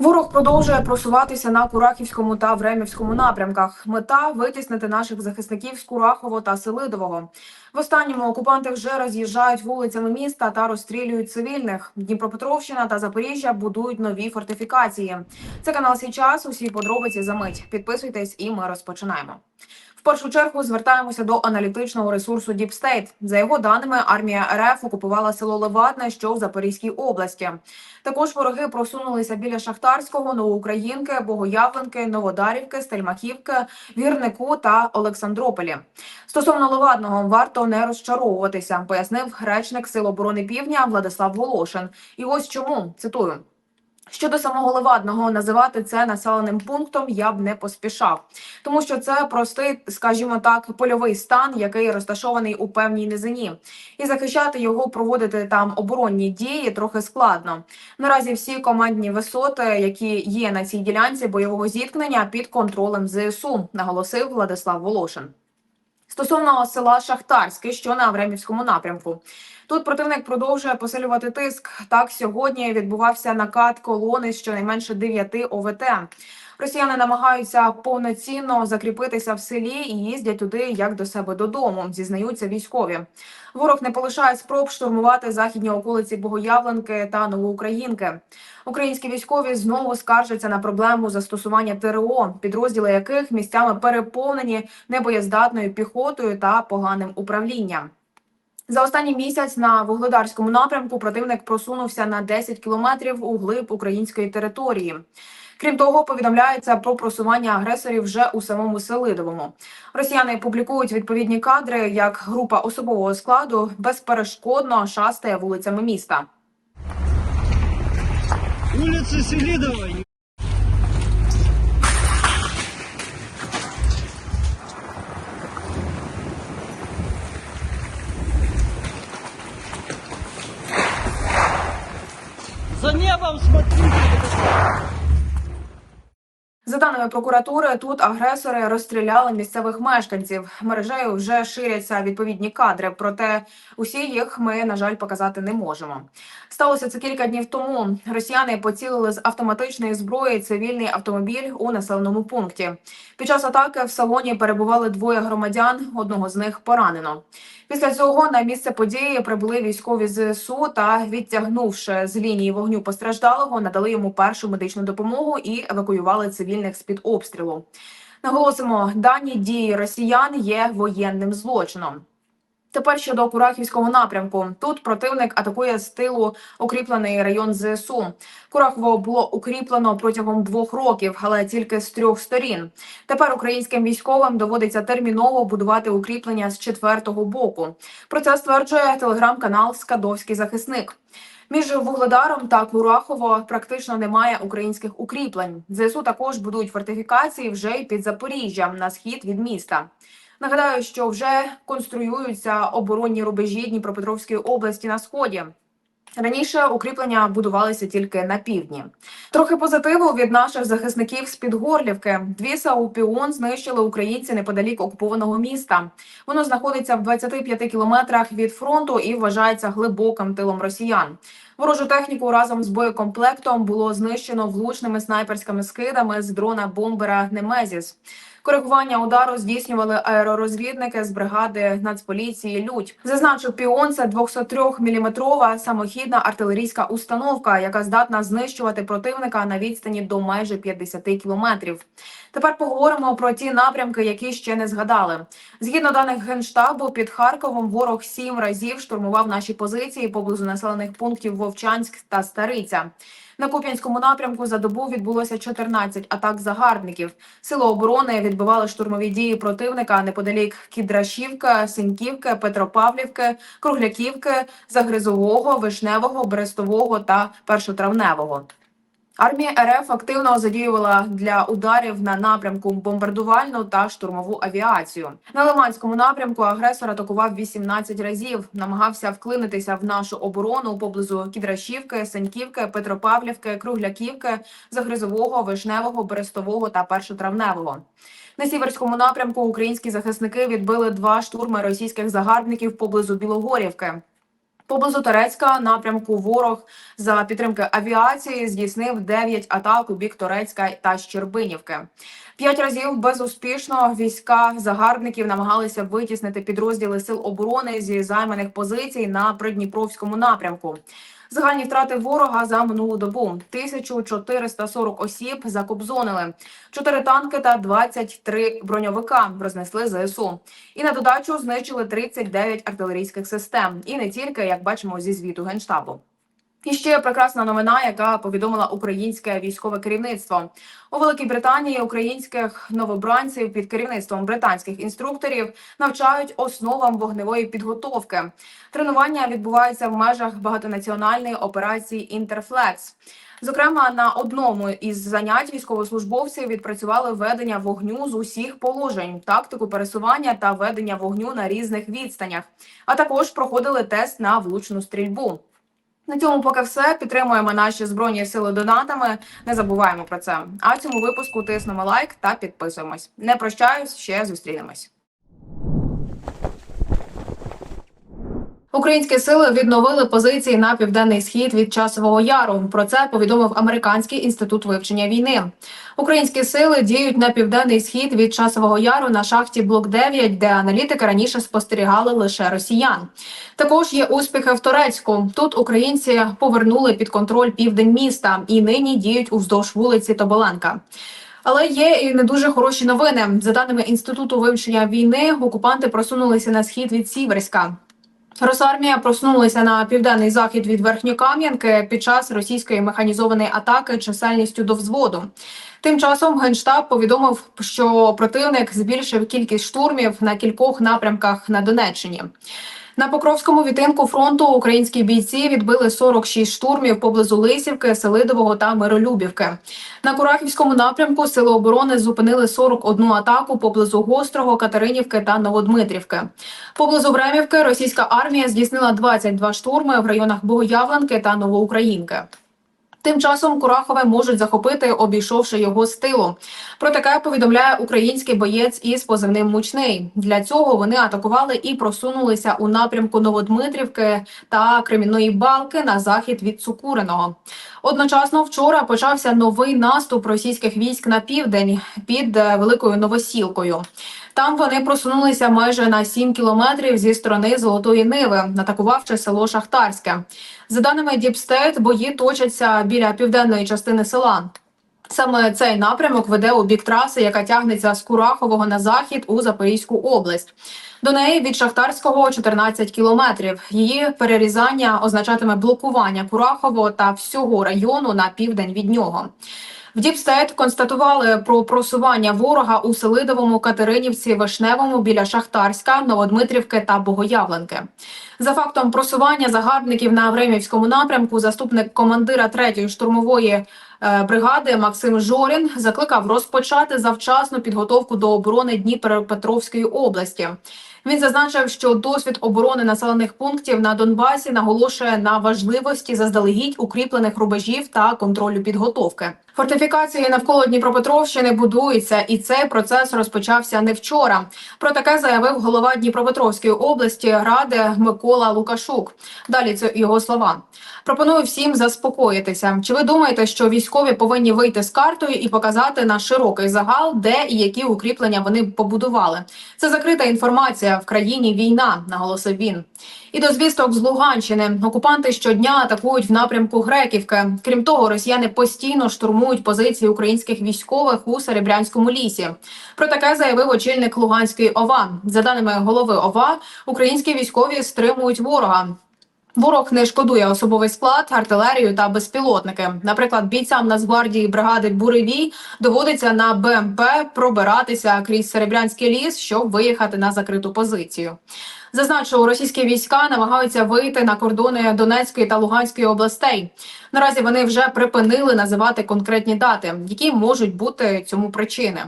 Ворог продовжує просуватися на Курахівському та Времівському напрямках. Мета витіснити наших захисників з Курахово та Селидового. В останньому окупанти вже роз'їжджають вулицями міста та розстрілюють цивільних. Дніпропетровщина та Запоріжжя будують нові фортифікації. Це канал «Сій час». Усі подробиці за мить. Підписуйтесь, і ми розпочинаємо. В першу чергу звертаємося до аналітичного ресурсу Deep State. За його даними, армія РФ окупувала село Левадне, що в Запорізькій області. Також вороги просунулися біля Шахтарського, Новоукраїнки, Богоявленки, Новодарівки, Стельмахівки, Вірнику та Олександрополі. Стосовно Левадного варто не розчаровуватися, пояснив речник Сил оборони Півдня Владислав Волошин. І ось чому цитую. Щодо самого Левадного, називати це населеним пунктом я б не поспішав, тому що це простий, скажімо так, польовий стан, який розташований у певній низині, і захищати його, проводити там оборонні дії трохи складно. Наразі всі командні висоти, які є на цій ділянці бойового зіткнення, під контролем ЗСУ, наголосив Владислав Волошин. Стосовно села Шахтарське, що на Времівському напрямку, тут противник продовжує посилювати тиск. Так сьогодні відбувався накат колони щонайменше 9 ОВТ. Росіяни намагаються повноцінно закріпитися в селі і їздять туди як до себе додому. Зізнаються військові. Ворог не полишає спроб штурмувати західні околиці Богоявленки та Новоукраїнки. Українські військові знову скаржаться на проблему застосування ТРО, підрозділи яких місцями переповнені небоєздатною піхотою та поганим управлінням. За останній місяць на вугледарському напрямку противник просунувся на 10 кілометрів у глиб української території. Крім того, повідомляється про просування агресорів вже у самому Селидовому. Росіяни публікують відповідні кадри, як група особового складу безперешкодно шастає вулицями міста. Улица Селидова. Небом смотрите. За даними прокуратури, тут агресори розстріляли місцевих мешканців. Мережею вже ширяться відповідні кадри, проте усі їх ми, на жаль, показати не можемо. Сталося це кілька днів тому. Росіяни поцілили з автоматичної зброї цивільний автомобіль у населеному пункті. Під час атаки в салоні перебували двоє громадян. Одного з них поранено. Після цього на місце події прибули військові ЗСУ та, відтягнувши з лінії вогню постраждалого, надали йому першу медичну допомогу і евакуювали цивільних з під обстрілу. Наголосимо, дані дії росіян є воєнним злочином. Тепер щодо Курахівського напрямку. Тут противник атакує з тилу укріплений район ЗСУ. Курахово було укріплено протягом двох років, але тільки з трьох сторін. Тепер українським військовим доводиться терміново будувати укріплення з четвертого боку. Про це стверджує телеграм-канал Скадовський захисник. Між Вугледаром та Курахово практично немає українських укріплень. ЗСУ також будують фортифікації вже й під Запоріжжям на схід від міста. Нагадаю, що вже конструюються оборонні рубежі Дніпропетровської області на сході. Раніше укріплення будувалися тільки на півдні. Трохи позитиву від наших захисників з Підгорлівки. Дві САУ-Піон знищили українці неподалік окупованого міста. Воно знаходиться в 25 кілометрах від фронту і вважається глибоким тилом росіян. Ворожу техніку разом з боєкомплектом було знищено влучними снайперськими скидами з дрона бомбера Немезіс. Коригування удару здійснювали аеророзвідники з бригади Нацполіції Людь. Зазначу, піон це 203-мм самохідна артилерійська установка, яка здатна знищувати противника на відстані до майже 50 кілометрів. Тепер поговоримо про ті напрямки, які ще не згадали. Згідно даних генштабу, під Харковом ворог сім разів штурмував наші позиції поблизу населених пунктів Вовчанськ та Стариця. На Куп'янському напрямку за добу відбулося 14 атак загарбників. Сили оборони відбивали штурмові дії противника неподалік Кідрашівка, Синьківки, Петропавлівки, Кругляківки, Загризового, Вишневого, Берестового та Першотравневого. Армія РФ активно задіювала для ударів на напрямку бомбардувальну та штурмову авіацію. На Лиманському напрямку агресор атакував 18 разів, намагався вклинитися в нашу оборону поблизу Кідрашівки, Саньківки, Петропавлівки, Кругляківки, Загризового, Вишневого, Берестового та Першотравневого. На сіверському напрямку українські захисники відбили два штурми російських загарбників поблизу Білогорівки. Поблизу Турецька напрямку ворог за підтримки авіації здійснив 9 атак у бік Турецька та Щербинівки. П'ять разів безуспішно війська загарбників намагалися витіснити підрозділи сил оборони зі займаних позицій на придніпровському напрямку. Загальні втрати ворога за минулу добу 1440 осіб закобзонили, 4 танки та 23 броньовика рознесли ЗСУ. І на додачу знищили 39 артилерійських систем. І не тільки, як бачимо зі звіту генштабу. І ще прекрасна новина, яка повідомила українське військове керівництво у Великій Британії. Українських новобранців під керівництвом британських інструкторів навчають основам вогневої підготовки. Тренування відбувається в межах багатонаціональної операції Інтерфлекс. Зокрема, на одному із занять військовослужбовці відпрацювали ведення вогню з усіх положень, тактику пересування та ведення вогню на різних відстанях, а також проходили тест на влучну стрільбу. На цьому поки все. Підтримуємо наші збройні сили донатами. Не забуваємо про це. А цьому випуску тиснемо лайк та підписуємось. Не прощаюсь, ще зустрінемось. Українські сили відновили позиції на південний схід від часового яру. Про це повідомив американський інститут вивчення війни. Українські сили діють на південний схід від часового яру на шахті Блок 9 де аналітики раніше спостерігали лише росіян. Також є успіхи в Турецьку. Тут українці повернули під контроль південь міста і нині діють уздовж вулиці Тоболенка. Але є і не дуже хороші новини. За даними інституту вивчення війни, окупанти просунулися на схід від Сіверська. Росармія проснулася на південний захід від Верхньокам'янки під час російської механізованої атаки чисельністю до взводу. Тим часом генштаб повідомив, що противник збільшив кількість штурмів на кількох напрямках на Донеччині. На Покровському відтинку фронту українські бійці відбили 46 штурмів поблизу Лисівки, Селидового та Миролюбівки. На Курахівському напрямку сили оборони зупинили 41 атаку поблизу Гострого, Катеринівки та Новодмитрівки. Поблизу Времівки російська армія здійснила 22 штурми в районах Богоявленки та Новоукраїнки. Тим часом Курахове можуть захопити, обійшовши його з. Про таке повідомляє український боєць із позивним Мучний. Для цього вони атакували і просунулися у напрямку Новодмитрівки та Кремінної балки на захід від Цукуриного. Одночасно вчора почався новий наступ російських військ на південь під е, Великою Новосілкою. Там вони просунулися майже на 7 кілометрів зі сторони Золотої Ниви, атакувавши село Шахтарське. За даними Діпстейт, бої точаться біля південної частини села. Саме цей напрямок веде у бік траси, яка тягнеться з Курахового на захід у Запорізьку область. До неї від Шахтарського 14 кілометрів. Її перерізання означатиме блокування Курахового та всього району на південь від нього. В Діпстейт констатували про просування ворога у Селидовому, Катеринівці, Вишневому біля Шахтарська, Новодмитрівки та Богоявленки. За фактом просування загарбників на Времівському напрямку, заступник командира 3-ї штурмової е, бригади Максим Жорін закликав розпочати завчасну підготовку до оборони Дніпропетровської області. Він зазначив, що досвід оборони населених пунктів на Донбасі наголошує на важливості заздалегідь укріплених рубежів та контролю підготовки. Фортифікації навколо Дніпропетровщини будуються, і цей процес розпочався не вчора. Про таке заявив голова Дніпропетровської області ради Микола Лукашук. Далі це його слова. Пропоную всім заспокоїтися. Чи ви думаєте, що військові повинні вийти з картою і показати на широкий загал, де і які укріплення вони побудували? Це закрита інформація в країні. Війна, наголосив він. І до звісток з Луганщини окупанти щодня атакують в напрямку Греківки. Крім того, росіяни постійно штурмують позиції українських військових у Серебрянському лісі. Про таке заявив очільник Луганської ОВА. За даними голови ОВА, українські військові стримують ворога. Ворог не шкодує особовий склад, артилерію та безпілотники. Наприклад, бійцям Нацгвардії бригади Буревій доводиться на БМП пробиратися крізь Серебрянський ліс, щоб виїхати на закриту позицію. Зазначу, російські війська намагаються вийти на кордони Донецької та Луганської областей. Наразі вони вже припинили називати конкретні дати, які можуть бути цьому причини.